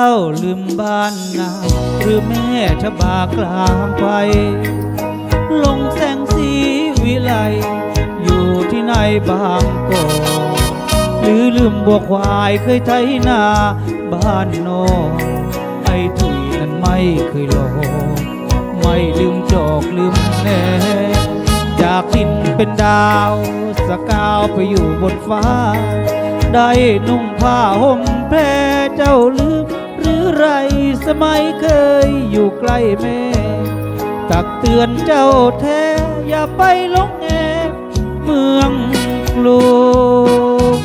าลืมบ้านนาหรือแม่ชะบากลางไป ลงแสงสีวิไล อยู่ที่ไหนบางกอกหรือลืมบัวควายเคยไถนาบ้านนอกไอ้ถุยนั้นไม่เคยหลอกไม่ลืมจอกลืมแน่จากดินเป็นดาวสกาวไปอยู่บนฟ้า ได้นุ่งผ้าห่มแพรเจ้าลืม หรือไรสมัยเคยอยู่ใกล้แม่ ตักเตือนเจ้าแท้อย่าไปหลงแงเมืองกรุง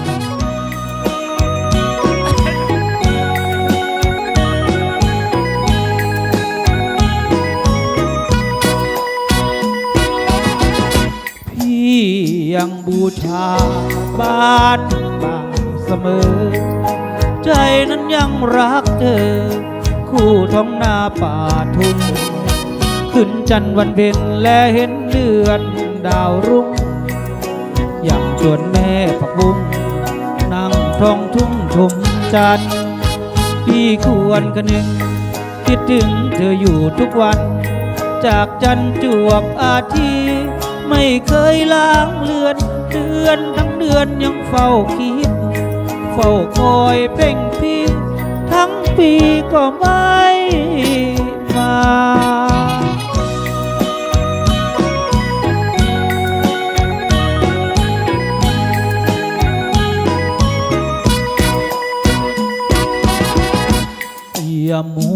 พี่ยังบูชาบ้านบางเสมอ ใจนั้นยังรักเธอ คู่ท้องนาป่าทุ่งขึ้นจันทร์วันเพ็ญและเห็นเดือนดาวรุ่งอย่างชวนแม่ผักบุ้งนั่งท้องทุ่งชมจันทร์พี่ควรกันหนึ่งคิดถึงเธออยู่ทุกวัน จากจันทร์จวบอาทิตย์ไม่เคยล้างเลือนเดือนทั้งเดือนยังเฝ้าคิด เฝ้าคอยเพ่งพิษทั้งปีก็ไม่มาอย่ามั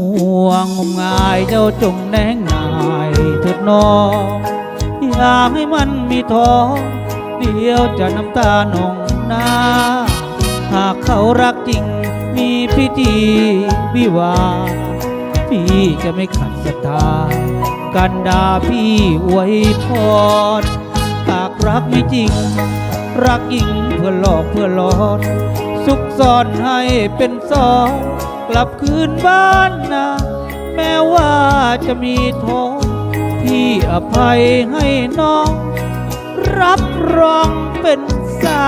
วงมงายเจ้าจงแนงนายเถิดน้องอย่าให้มันมีท้องเดียวจะน้ำตาหนองน้าากเขารักจริง มีพิธีวิวา พี่จะไม่ขัดศรัทธากันดาพี่อวยพรหากรักไม่จริง รักหญิงเพื่อหลอกเพื่อหลอนซุกซ่อนให้เป็นซองกลับคืนบ้านนะแม้ว่าจะมีท้องพี่อภัยให้น้อง รับรองเป็นสา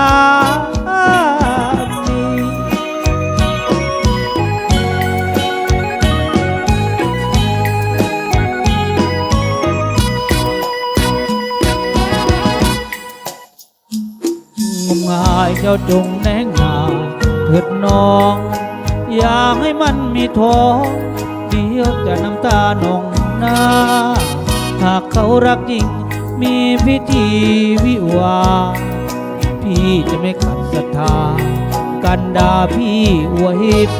งมงายเจ้าจงแนงนาเถิดน้อง อย่าให้มันมีท้องเดียวจะน้ำตาหนองหน้า หากเขารักจริงมีพิธีวิวา พี่จะไม่ขัดศรัทธา กันดาพี่อวยพ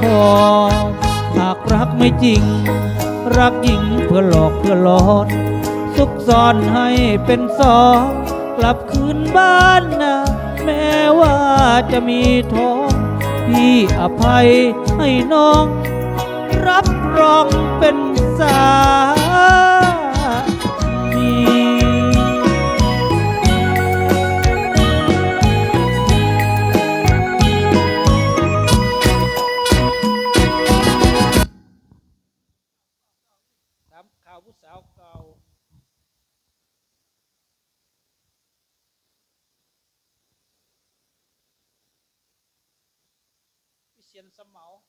รหากรักไม่จริง รักหญิงเพื่อหลอกเพื่อหลอน ซุกซ่อนให้เป็นสอง กลับคืนบ้านนะ แม้ว่าจะมีท้องพี่อภัยให้น้อง รับรองเป็นสามีข่าวผู้สาวเก่า 先生，好